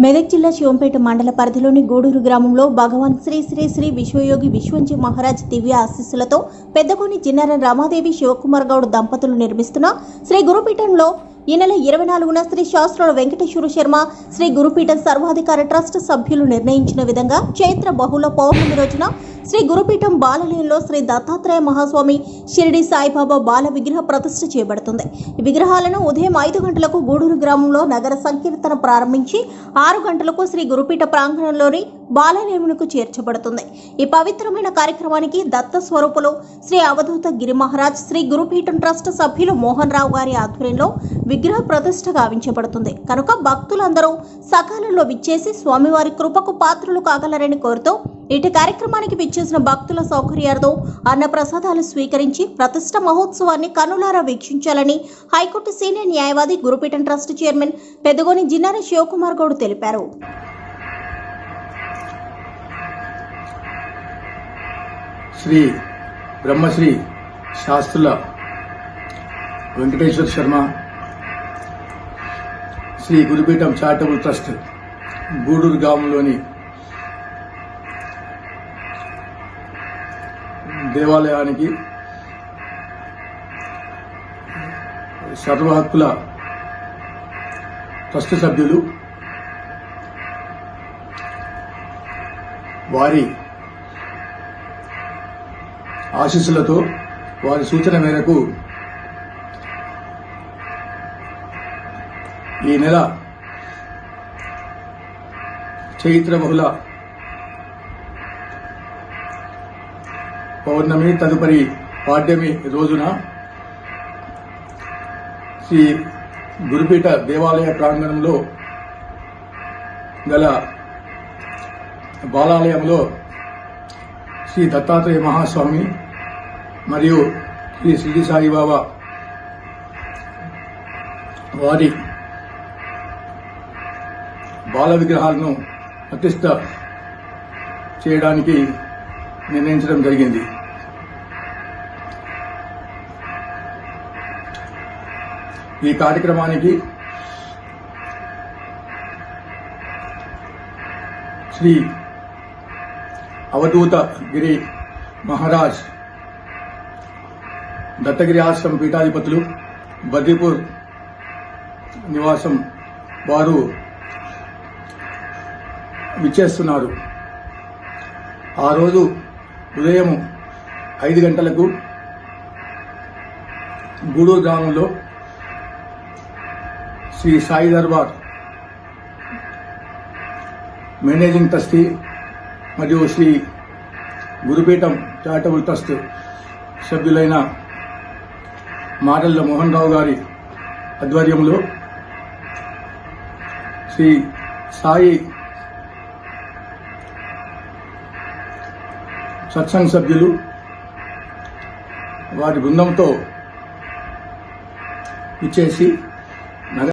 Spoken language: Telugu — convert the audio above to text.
మెదక్ జిల్లా శివంపేట మండల పరిధిలోని గూడూరు గ్రామంలో భగవాన్ శ్రీ శ్రీ శ్రీ విశ్వయోగి విశ్వంజీ మహారాజ్ దివ్య ఆశీస్సులతో పెద్దకోని జిన్నార రామాదేవి శివకుమార్ గౌడ్ దంపతులు నిర్మిస్తున్న శ్రీ గురుపీఠంలో ఈ నెల ఇరవై నాలుగున శ్రీ శాస్త్రుల వెంకటేశ్వర శర్మ శ్రీ గురుపీఠం సర్వాధికార ట్రస్ట్ సభ్యులు నిర్ణయించిన విధంగా చైత్ర బహుళ పౌర్ణమి రోజున శ్రీ గురుపీఠం బాలలయంలో శ్రీ దత్తాత్రేయ మహాస్వామి షిరిడి సాయిబాబా బాల విగ్రహ ప్రతిష్ఠ చేయబడుతుంది ఈ విగ్రహాలను ఉదయం ఐదు గంటలకు గూడూరు గ్రామంలో నగర సంకీర్తన ప్రారంభించి ఆరు గంటలకు శ్రీ గురుపీఠ ప్రాంగణంలోని బాలలయమునకు చేర్చబడుతుంది. ఈ పవిత్రమైన కార్యక్రమానికి దత్త స్వరూపులు శ్రీ అవధూత గిరి మహారాజ్ శ్రీ గురుపీఠం ట్రస్ట్ సభ్యులు మోహన్ రావు గారి ఆధ్వర్యంలో విగ్రహ ప్రతిష్ఠ గావించబడుతుంది. కనుక భక్తులందరూ సకాలంలో విచ్చేసి స్వామివారి కృపకు పాత్రలు కాగలరని కోరుతూ ఇటు కార్యక్రమానికి విచ్చేసిన భక్తుల సౌకర్యార్థం అన్న ప్రసాదాలు స్వీకరించి ప్రతిష్ట మహోత్సవాన్ని కనులారా వీక్షించాలని హైకోర్టు సీనియర్ న్యాయవాది గురుపీఠం ట్రస్ట్ చైర్మన్ పెదగోని జిన్నార శివకుమార్ గౌడ్ తెలిపారు. శ్రీ బ్రహ్మశ్రీ శాస్త్రుల వెంకటేశ్వర శర్మ శ్రీ గురుపీఠం చారిటబుల్ ట్రస్ట్ గూడూరు గ్రామంలోని దేవాలయానికి సర్వహక్కుల ట్రస్ట్ సభ్యులు వారి ఆశీస్సులతో వారి సూచన మేరకు ఈ నెల చైత్ర బహుళ పౌర్ణమి తదుపరి పాడ్యమి రోజున శ్రీ గురుపీఠ దేవాలయ ప్రాంగణంలో గల బాలాలయంలో శ్రీ దత్తాత్రేయ మహాస్వామి మరియు శ్రీ శ్రీ సాయిబాబా వారి బాల విగ్రహాలను ప్రతిష్ట చేయడానికి నిర్ణయించడం జరిగింది. ఈ కార్యక్రమానికి శ్రీ అవధూత గిరి మహారాజ్ దత్తగిరి ఆశ్రమం పీఠాధిపతులు బద్రీపూర్ నివాసం వారు విచ్చేస్తున్నారు. ఆ రోజు ఉదయం ఐదు గంటలకు గూడూరు గ్రామంలో శ్రీ సాయి దర్బార్ మేనేజింగ్ ట్రస్టీ మరియు శ్రీ గురుపీఠం చారిటబుల్ ట్రస్ట్ సభ్యులైన మాటల్ల మోహన్ రావు గారి ఆధ్వర్యంలో శ్రీ సాయి సత్సంగ్ సభ్యులు వారి బృందంతో ఇచ్చేసి